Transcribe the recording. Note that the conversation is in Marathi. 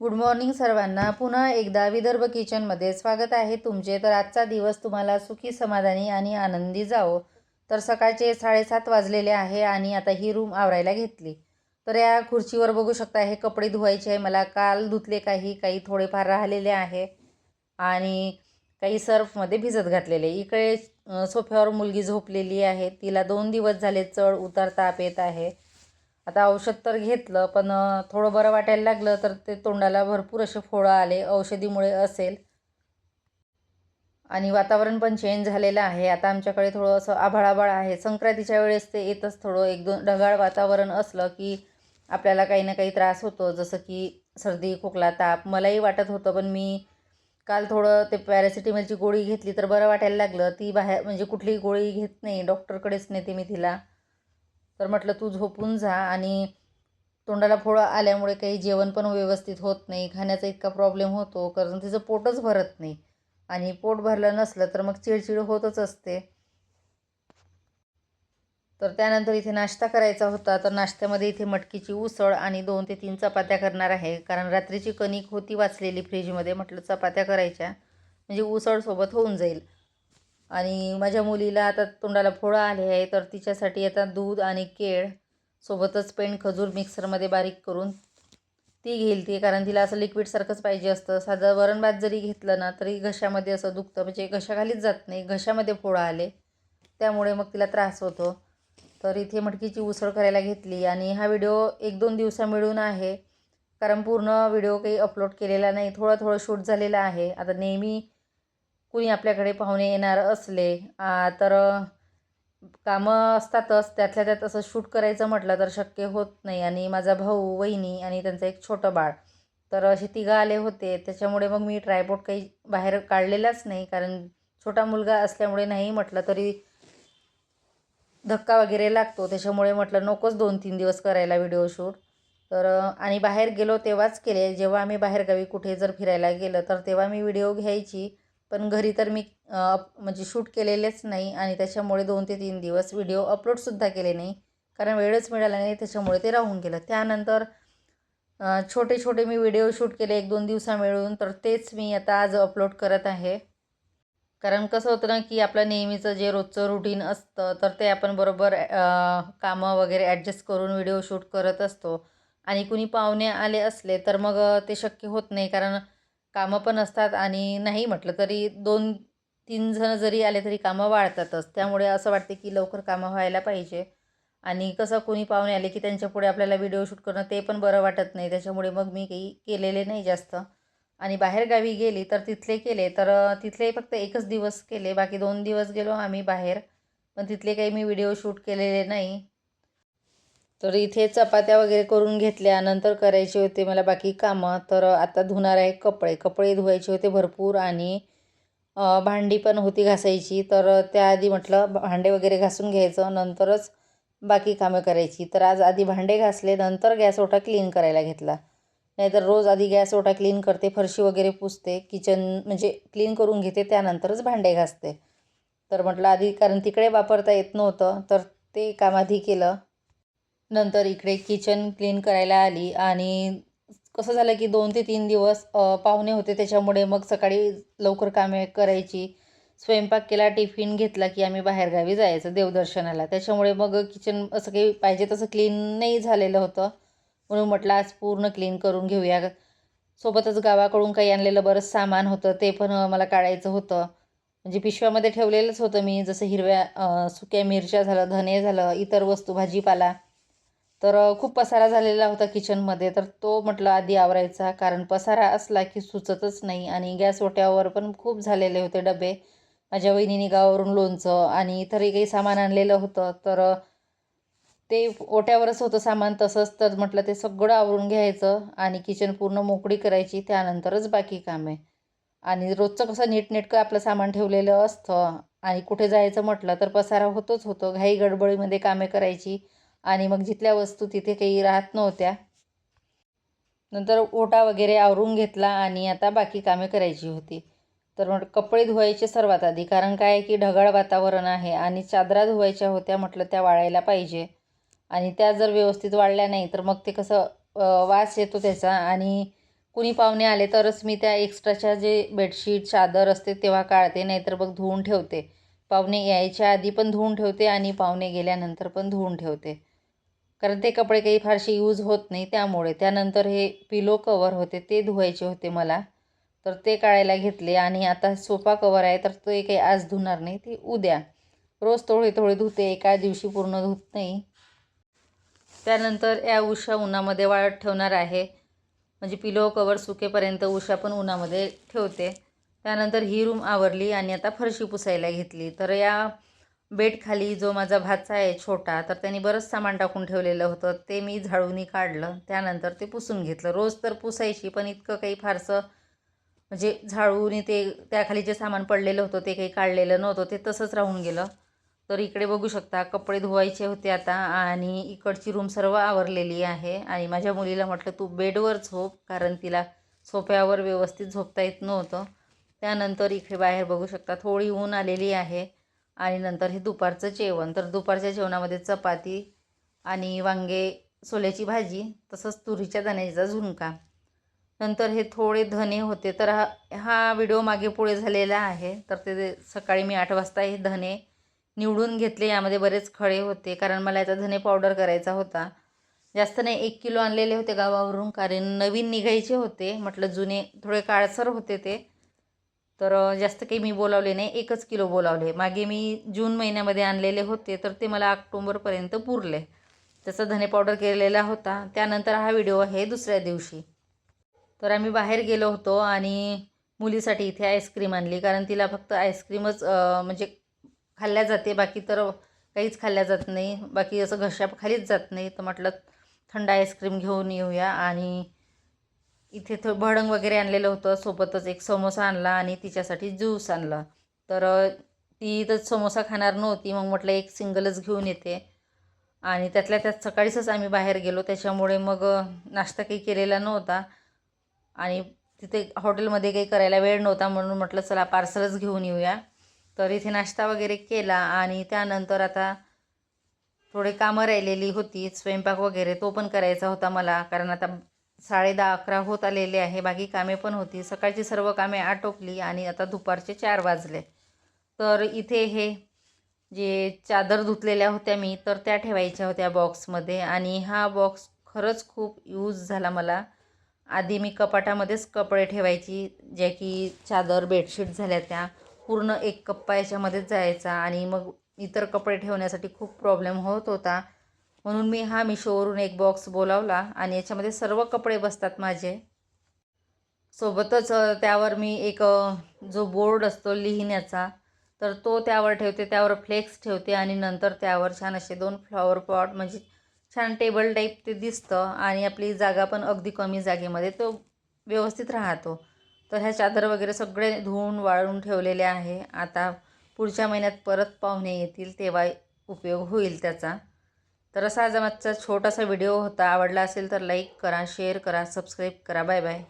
गुड मॉर्निंग सर्वांना. पुन्हा एकदा विदर्भ किचनमध्ये स्वागत आहे तुमचे. तर आजचा दिवस तुम्हाला सुखी समाधानी आणि आनंदी जावो. तर सकाळचे साडेसात वाजलेले आहे आणि आता ही रूम आवरायला घेतली. तर या खुर्चीवर बघू शकता हे कपडे धुवायचे आहे. मला काल धुतले काही काही थोडेफार राहिलेले आहे. आणि काही सर्फमध्ये भिजत घातलेले. इकडे सोफ्यावर मुलगी झोपलेली आहे. तिला दोन दिवस झाले चढ उतार ताप येत आहे. आता औषध तर घेतलं पण थोडं बरं वाटायला लागलं तर ते तोंडाला भरपूर असे फोळं आले औषधीमुळे असेल. आणि वातावरण पण चेंज झालेलं आहे. आता आमच्याकडे थोडं असं आभाळ आभाळ आहे. संक्रांतीच्या वेळेस ते येतच थोडं एक दोन ढगाळ वातावरण असलं की आपल्याला काही ना काही त्रास होतो. जसं की सर्दी खोकला ताप मलाही वाटत होतं पण मी काल थोडं ते पॅरासिटेमॉलची गोळी घेतली तर बरं वाटायला लागलं. ती बाहेर म्हणजे कुठलीही गोळी घेत नाही. डॉक्टरकडेच नेते मी तिला. तर म्हटलं तू झोपून जा आणि तोंडाला फोडं आल्यामुळे काही जेवण पण व्यवस्थित होत नाही. खाण्याचा इतका प्रॉब्लेम होतो. कारण तिचं पोटच भरत नाही. आणि पोट भरलं नसलं तर मग चिडचिड होतच असते. तर त्यानंतर इथे नाश्ता करायचा होता. तर नाश्त्यामध्ये इथे मटकीची उसळ आणि दोन ते तीन चपात्या करणार आहे. कारण रात्रीची कणिक होती वाचलेली फ्रीजमध्ये म्हटलं चपात्या करायच्या. म्हणजे उसळसोबत होऊन जाईल. आणि माझ्या मुलीला आता तोंडाला फोडं आले आहे तर तिच्यासाठी आता दूध आणि केळ सोबतच पेंड खजूर मिक्सरमध्ये बारीक करून ती घेईल ती कारण तिला असं लिक्विडसारखंच पाहिजे असतं. साधं वरण भात जरी घेतलं ना तरी घशामध्ये असं दुखतं. म्हणजे घशाखालीच जात नाही घशामध्ये फोडं आले त्यामुळे मग तिला त्रास होतो. तर इथे मटकीची उसळ करायला घेतली आणि हा व्हिडिओ एक दोन दिवसा मिळून आहे. कारण पूर्ण व्हिडिओ काही अपलोड केलेला नाही थोडं थोडं शूट झालेलं आहे. आता नेहमी कुणी आपल्याकडे पाहुणे येणार असले तर कामं असतातच त्यातल्या त्यात असं शूट करायचं म्हटलं तर शक्य होत नाही. आणि माझा भाऊ वहिनी आणि त्यांचं एक छोटं बाळ तर असे तिघं आले होते. त्याच्यामुळे मग मी ट्रायपोर्ट काही बाहेर काढलेलाच नाही. कारण छोटा मुलगा असल्यामुळे नाही म्हटलं तरी धक्का वगैरे लागतो. त्याच्यामुळे म्हटलं नकोच दोन तीन दिवस करायला व्हिडिओ शूट तर आणि बाहेर गेलो तेव्हाच केले. जेव्हा आम्ही बाहेरगावी कुठे जर फिरायला गेलं तर तेव्हा मी व्हिडिओ घ्यायची. पण घरी तर मी म्हणजे शूट केलेलेच नाही आणि त्याच्यामुळे दोन ते तीन दिवस व्हिडिओ अपलोडसुद्धा केले नाही. कारण वेळच मिळाला नाही त्याच्यामुळे ते राहून गेलं. त्यानंतर छोटे छोटे मी व्हिडिओ शूट केले एक दोन दिवसा मिळून तर तेच मी आता आज अपलोड करत आहे. कारण कसं होतं ना की आपलं नेहमीचं जे रोजचं रुटीन असतं तर ते आपण बरोबर कामं वगैरे ॲडजस्ट करून व्हिडिओ शूट करत असतो. आणि कुणी पाहुणे आले असले तर मग ते शक्य होत नाही. कारण कामं पण असतात आणि नाही म्हटलं तरी दोन तीन जण जरी आले तरी कामं वाढतातच. त्यामुळे असं वाटते की लवकर कामं व्हायला पाहिजे. आणि कसं कोणी पाहुणे आले की त्यांच्यापुढे आपल्याला व्हिडिओ शूट करणं ते पण बरं वाटत नाही. त्याच्यामुळे मग मी काही केलेले नाही जास्त. आणि बाहेरगावी गेली तर तिथले केले. तर तिथले फक्त एकच दिवस केले. बाकी दोन दिवस गेलो आम्ही बाहेर. पण तिथले काही मी व्हिडिओ शूट केलेले नाही. तर इथे चपात्या वगैरे करून घेतल्या नंतर करायचे होते मला बाकी कामं. तर आता धुणार आहे कपडे. कपडे धुवायचे होते भरपूर आणि भांडी पण होती घासायची. तर त्याआधी म्हटलं भांडे वगैरे घासून घ्यायचं. नंतरच बाकी कामं करायची. तर आज आधी भांडे घासले नंतर गॅस ओटा क्लीन करायला घेतला. नाहीतर रोज आधी गॅस ओटा क्लीन करते फरशी वगैरे पुसते किचन म्हणजे क्लीन करून घेते त्यानंतरच भांडे घासते. तर म्हटलं आधी कारण तिकडे वापरता येत नव्हतं तर ते काम आधी केलं. नंतर इकडे किचन क्लीन करायला आली आणि कसं झालं की दोन ते तीन दिवस पाहुणे होते त्याच्यामुळे मग सकाळी लवकर कामे करायची. स्वयंपाक केला टिफिन घेतला की आम्ही बाहेरगावी जायचं देवदर्शनाला. त्याच्यामुळे मग किचन असं काही पाहिजे तसं क्लीन नाही झालेलं होतं. म्हणून म्हटलं आज पूर्ण क्लीन करून घेऊया. सोबतच गावाकडून काही आणलेलं बरंच सामान होतं ते पण मला काढायचं होतं. म्हणजे पिशव्यामध्ये ठेवलेलंच होतं मी जसं हिरव्या सुक्या मिरच्या झालं धने झालं इतर वस्तू भाजीपाला. तर खूप पसारा झालेला होता किचनमध्ये. तर तो म्हटलं आधी आवरायचा कारण पसारा असला की सुचतच नाही आणि गॅस ओट्यावर पण खूप झालेले होते डबे. माझ्या वहिनीने गावावरून लोणचं आणि इतरही काही सामान आणलेलं होतं. तर ते ओट्यावरच होतं सामान तसंच तर म्हटलं ते सगळं आवरून घ्यायचं आणि किचन पूर्ण मोकळी करायची. त्यानंतरच बाकी कामे. आणि रोजचं कसं नीटनेटकं आपलं सामान ठेवलेलं असतं आणि कुठे जायचं म्हटलं तर पसारा होतोच होतो. घाई गडबडीमध्ये कामे करायची. आणि मग जिथल्या वस्तू तिथे काही राहत नव्हत्या. नंतर ओटा वगैरे आवरून घेतला आणि आता बाकी कामे करायची होती. तर मग कपडे धुवायचे सर्वात आधी कारण काय आहे की ढगाळ वातावरण आहे आणि चादरा धुवायच्या होत्या म्हटलं त्या वाळायला पाहिजे. आणि त्या जर व्यवस्थित वाळल्या नाही तर मग ते कसं वास येतो त्याचा. आणि कुणी पाहुणे आले तरच मी त्या एक्स्ट्राच्या जे बेडशीट चादर असते तेव्हा काढते नाहीतर मग धुवून ठेवते. पाहुणे यायच्या आधी पण धुवून ठेवते आणि पाहुणे गेल्यानंतर पण धुवून ठेवते. कारण ते कपडे काही फारसे यूज होत नाही त्यामुळे. त्यानंतर हे पिलो कवर होते ते धुवायचे होते मला. तर ते काढायला घेतले आणि आता सोफा कवर आहे तर ते काही आज धुणार नाही ते उद्या. रोज थोडे थोडे धुते एका दिवशी पूर्ण धुत नाही. त्यानंतर या उषा उन्हामध्ये वाळत ठेवणार आहे. म्हणजे पिलो कवर सुकेपर्यंत उषा पण उन्हामध्ये ठेवते. त्यानंतर ही रूम आवरली आणि आता फरशी पुसायला घेतली. तर या बेडखाली जो माझा भाचा आहे छोटा तर त्यांनी बरंच सामान टाकून ठेवलेलं होतं. ते मी झाडूनी काढलं त्यानंतर ते पुसून घेतलं. रोज तर पुसायची पण इतकं काही फारसं म्हणजे झाडूनी ते त्याखाली जे सामान पडलेलं होतं ते काही काढलेलं नव्हतं. ते तसंच राहून गेलं. तर इकडे बघू शकता कपडे धुवायचे होते आता आणि इकडची रूम सर्व आवरलेली आहे. आणि माझ्या मुलीला म्हटलं तू बेडवर झोप कारण तिला सोफ्यावर व्यवस्थित झोपता येत नव्हतं. त्यानंतर इकडे बाहेर बघू शकता थोडी ऊन आलेली आहे. आणि नंतर हे दुपारचं जेवण. तर दुपारच्या जेवणामध्ये चपाती आणि वांगे सोल्याची भाजी तसंच तुरीच्या दाण्याचा झुणका. नंतर हे थोडे धने होते तर हा हा व्हिडिओ मागे पुढे झालेला आहे. तर ते सकाळी मी आठ वाजता हे धने निवडून घेतले. यामध्ये बरेच खडे होते कारण मला याचा धने पावडर करायचा होता. जास्त नाही एक किलो आणलेले होते गावावरून कारण नवीन निघायचे होते. म्हटलं जुने थोडे काळसर होते ते. तर जास्त काही मी बोलावले नाही एकच किलो बोलावले. मागे मी जून महिन्यामध्ये आणलेले होते तर ते मला ऑक्टोंबरपर्यंत पुरले. त्याचा धने पावडर केलेला होता. त्यानंतर हा व्हिडिओ आहे दुसऱ्या दिवशी. तर आम्ही बाहेर गेलो होतो आणि मुलीसाठी इथे आईस्क्रीम आणली कारण तिला फक्त आईस्क्रीमच म्हणजे खाल्ल्या जाते. बाकी तर काहीच खाल्ल्या जात नाही. बाकी असं घशाप खालीच जात नाही. तर म्हटलं थंड आईस्क्रीम घेऊन येऊया आणि इथे थो भडंग वगैरे आणलेलं होतं. सोबतच एक समोसा आणला आणि तिच्यासाठी ज्यूस आणला. तर ती तर समोसा खाणार नव्हती. मग म्हटलं एक सिंगलच घेऊन येते. आणि त्यातल्या त्यात सकाळीच आम्ही बाहेर गेलो. त्याच्यामुळे मग नाश्ता काही केलेला नव्हता. आणि तिथे हॉटेलमध्ये काही करायला वेळ नव्हता. म्हणून म्हटलं चला पार्सलच घेऊन येऊया. तर इथे नाश्ता वगैरे केला आणि त्यानंतर आता थोडे कामं राहिलेली होती. स्वयंपाक वगैरे तो पण करायचा होता मला. कारण आता साडे दहा अकरा होत आलेले आहे. बाकी कामे पण होती. सकाळची सर्व कामे आटोपली आणि आता दुपारचे चार वाजले. तर इथे हे जे चादर धुतलेल्या होत्या मी तर त्या ठेवायच्या होत्या बॉक्समध्ये. आणि हा बॉक्स खरंच खूप यूज झाला मला. आधी मी कपाटामध्येच कपडे ठेवायची ज्या की चादर बेडशीट झाल्या त्या. पूर्ण एक कप्पा याच्यामध्येच जायचा आणि मग इतर कपडे ठेवण्यासाठी खूप प्रॉब्लेम होत होता. म्हणून मी हा मिशोवरून एक बॉक्स बोलावला आणि याच्यामध्ये सर्व कपडे बसतात माझे. सोबतच त्यावर मी एक जो बोर्ड असतो लिहिण्याचा तर तो त्यावर ठेवते त्यावर फ्लेक्स ठेवते आणि नंतर त्यावर छान असे दोन फ्लॉवर पॉट म्हणजे छान टेबल टाईप ते दिसतं आणि आपली जागा पण अगदी कमी जागेमध्ये तो व्यवस्थित राहतो. तर ह्या चादर वगैरे सगळे धुवून वाळून ठेवलेले आहे. आता पुढच्या महिन्यात परत पाहुणे येतील तेव्हा उपयोग होईल त्याचा. तर असा आज आमचा छोटासा व्हिडिओ होता. आवडला असेल तर लाईक करा शेअर करा सबस्क्राईब करा. Bye bye